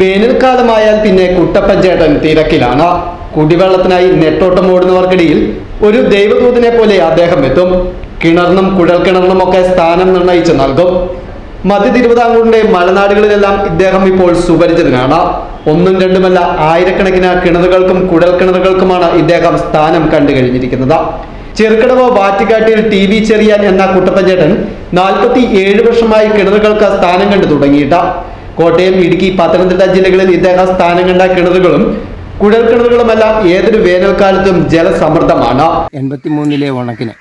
വേനൽക്കാലമായാൽ പിന്നെ കുട്ടപ്പഞ്ചേട്ടൻ തിരക്കിലാണ്. കുടിവെള്ളത്തിനായി നെട്ടോട്ടം ഓടുന്നവർക്കിടയിൽ ഒരു ദൈവദൂതനെ പോലെ അദ്ദേഹം എത്തും. കിണറിനും കുഴൽക്കിണറിനും ഒക്കെ സ്ഥാനം നിർണയിച്ച് നൽകും. മധ്യ തിരുവിതാംകൂറിന്റെ മലനാടുകളിലെല്ലാം ഇദ്ദേഹം ഇപ്പോൾ സുപരിചിതനാണ്. ഒന്നും രണ്ടുമല്ല ആയിരക്കണക്കിന് കിണറുകൾക്കും കുഴൽക്കിണറുകൾക്കുമാണ് ഇദ്ദേഹം സ്ഥാനം കണ്ടു കഴിഞ്ഞിരിക്കുന്നത് ചെറുക്കടവ് വാറ്റിക്കാട്ടിൽ ടി വി ചെറിയാൻ എന്ന കുട്ടപ്പഞ്ചേട്ടൻ നാൽപ്പത്തി ഏഴ് വർഷമായി കിണറുകൾക്ക് സ്ഥാനം കണ്ടു തുടങ്ങിയിട്ട. കോട്ടയം ഇടുക്കി പത്തനംതിട്ട ജില്ലകളിൽ ഇദ്ദേഹം സ്ഥാനം കണ്ട കിണറുകളും കുഴൽക്കിണറുകളുമെല്ലാം ഏതൊരു വേനൽക്കാലത്തും ജലസമൃദ്ധമാണ്. എൺപത്തി മൂന്നിലെ ഉണക്കിന്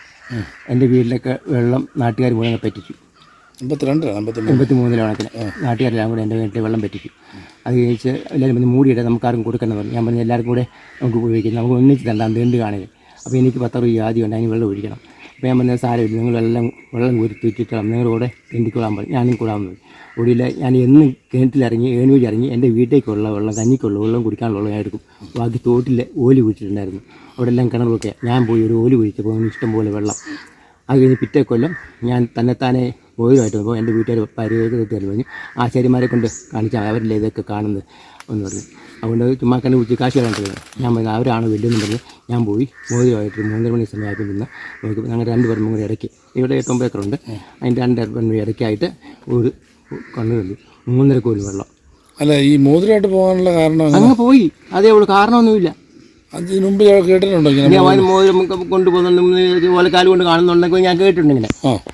എന്റെ വീട്ടിലൊക്കെ വെള്ളം നാട്ടുകാർ മുഴുവൻ പറ്റിച്ചു. എൺപത്തി മൂന്നിലെ ഉണക്കിന് നാട്ടുകാരെല്ലാം കൂടെ എന്റെ വീട്ടിൽ വെള്ളം പറ്റിച്ചു. അത് കഴിച്ച് എല്ലാവരും പറഞ്ഞ് മൂടിയിട്ട് നമുക്ക് ആർക്കും കൊടുക്കണം പറഞ്ഞു. ഞാൻ പറഞ്ഞു എല്ലാവർക്കും കൂടെ നമുക്ക് ഉപയോഗിക്കാം. നമുക്ക് ഒന്നിച്ച് തണ്ടാം തീണ്ട് കാണുക അപ്പോൾ എനിക്ക് പത്തറുപത് ആദ്യം ഉണ്ട് അതിന് വെള്ളം ഒഴിക്കണം. അപ്പോൾ പറഞ്ഞ സാരമില്ല. നിങ്ങൾ വെള്ളം കുരുത്തിട്ടിട്ടാം നിങ്ങളുടെ കൂടെ തെണ്ടിക്കൊള്ളാൻ പറഞ്ഞു ഞാനും കൂടാൻ പറഞ്ഞു ഒടിയില്ല ഞാൻ എന്നും കിണറ്റിലിറങ്ങി ഏണി വഴി ഇറങ്ങി എന്റെ വീട്ടിലേക്കുള്ള വെള്ളം കഞ്ഞിക്കുള്ള വെള്ളം കുടിക്കാനുള്ള വെള്ളം ഞാൻ ബാക്കി തോട്ടിൽ ഓലി കുഴിച്ചിട്ടുണ്ടായിരുന്നു. അവിടെ എല്ലാം കിണറൊക്കെ ഞാൻ പോയി ഒരു ഓലി കുഴിച്ചപ്പോൾ ഇഷ്ടംപോലെ വെള്ളം. അത് കഴിഞ്ഞ് പിറ്റേ കൊല്ലം ഞാൻ തന്നെത്താനെ പോയതായിട്ട് അപ്പോൾ എന്റെ വീട്ടുകാർ പരിവേദത്തിൽ പറഞ്ഞു ആശാരിമാരെ കൊണ്ട് കാണിച്ചാൽ അവരല്ലേ ഇതൊക്കെ കാണുന്നത് എന്ന് പറഞ്ഞു. അതുകൊണ്ട് ചുമ്മാ കണ്ട് വിളിച്ച് കാശ് കണ്ടത് ഞാൻ പറഞ്ഞു അവരാണ് വലിയെന്ന് പറഞ്ഞ്. ഞാൻ പോയി മോദിയുമായിട്ട് മൂന്നര മണി സമയമായിട്ട് നിന്ന് നോക്കി ഞങ്ങൾ രണ്ട് പേരും കൂടി ഇടയ്ക്ക് ഇവിടെ എട്ടൊമ്പത് ഏക്കറുണ്ട് അതിന്റെ രണ്ട് പേരും ഇടയ്ക്കായിട്ട് ഒരു കണ്ണു കണ്ടു. മൂന്നര കോരി വെള്ളം. അല്ല ഈ മോതിരമായിട്ട് പോകാനുള്ള കാരണം അങ്ങനെ അങ്ങ് പോയി. അതേ ഉള്ളൂ. കാരണമൊന്നുമില്ല. അതിന് മുമ്പ് ഞാൻ കേട്ടിട്ടുണ്ടോ ഇങ്ങനെ ഇനി അവൻ മോതിരം കൊണ്ടുപോകുന്നുണ്ട് ഓലക്കാൽ കൊണ്ട് കാണുന്നുണ്ടെങ്കിൽ ഞാൻ കേട്ടിട്ടുണ്ട് ഇങ്ങനെ.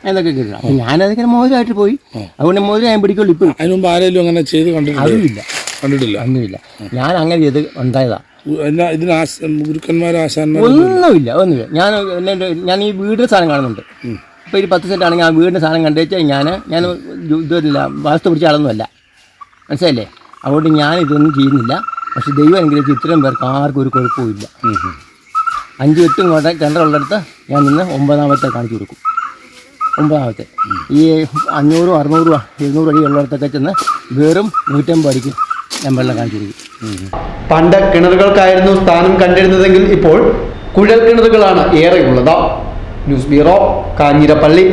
എന്നൊക്കെ കേട്ടിട്ടുണ്ട്. അപ്പം ഞാനതൊക്കെ മോതിരമായിട്ട് പോയി. അതുകൊണ്ട് മോതിരം ഞാൻ പിടിക്കുള്ളൂ ഇപ്പോഴും. അതിന് മുമ്പ് ആരെങ്കിലും അങ്ങനെ ചെയ്ത് കണ്ടിട്ടില്ല അതുമില്ല. കണ്ടിട്ടില്ല? ഒന്നുമില്ല. ഞാൻ അങ്ങനെ ചെയ്ത് ഉണ്ടായതാ. ഉ- എന്നാ ഇതിന് ആശ ഗുരുക്കന്മാരും ആശാന്മാരും ഒന്നുമില്ല? ഒന്നുമില്ല ഞാൻ ഞാൻ ഈ വീടിന്റെ സാധനം കാണുന്നുണ്ട്. ഇപ്പോൾ ഒരു പത്ത് സെന്റ് ആണെങ്കിൽ ആ വീടിന്റെ സാധനം കണ്ടുവെച്ചാൽ ഞാൻ ഞാൻ ഇതല്ല വാസ്തു പിടിച്ച ആളൊന്നുമല്ല. മനസ്സിലല്ലേ അതുകൊണ്ട് ഞാൻ ഇതൊന്നും ചെയ്യുന്നില്ല. പക്ഷെ ദൈവം അനുഗ്രഹിച്ച് ഇത്രയും പേർക്ക് ആർക്കും ഒരു കുഴപ്പമില്ല അഞ്ച് എട്ടും കോട്ടെ കിണറുള്ളിടത്ത് ഞാൻ നിന്ന് ഒമ്പതാമത്തെ കാണിച്ചു കൊടുക്കും. ഒമ്പതാമത്തെ. ഈ അഞ്ഞൂറും അറുന്നൂറും എഴുന്നൂറ് അടി ഉള്ളിടത്തൊക്കെ ചെന്ന് വെറും നൂറ്റമ്പത് അടിക്ക് ഞാൻ വെള്ളം കാണിച്ചു കൊടുക്കും. പണ്ട് കിണറുകൾക്കായിരുന്നു സ്ഥാനം കണ്ടിരുന്നതെങ്കിൽ ഇപ്പോൾ കുഴൽ കിണറുകളാണ് ഏറെയുള്ളത്. News bureau Kanjirappally.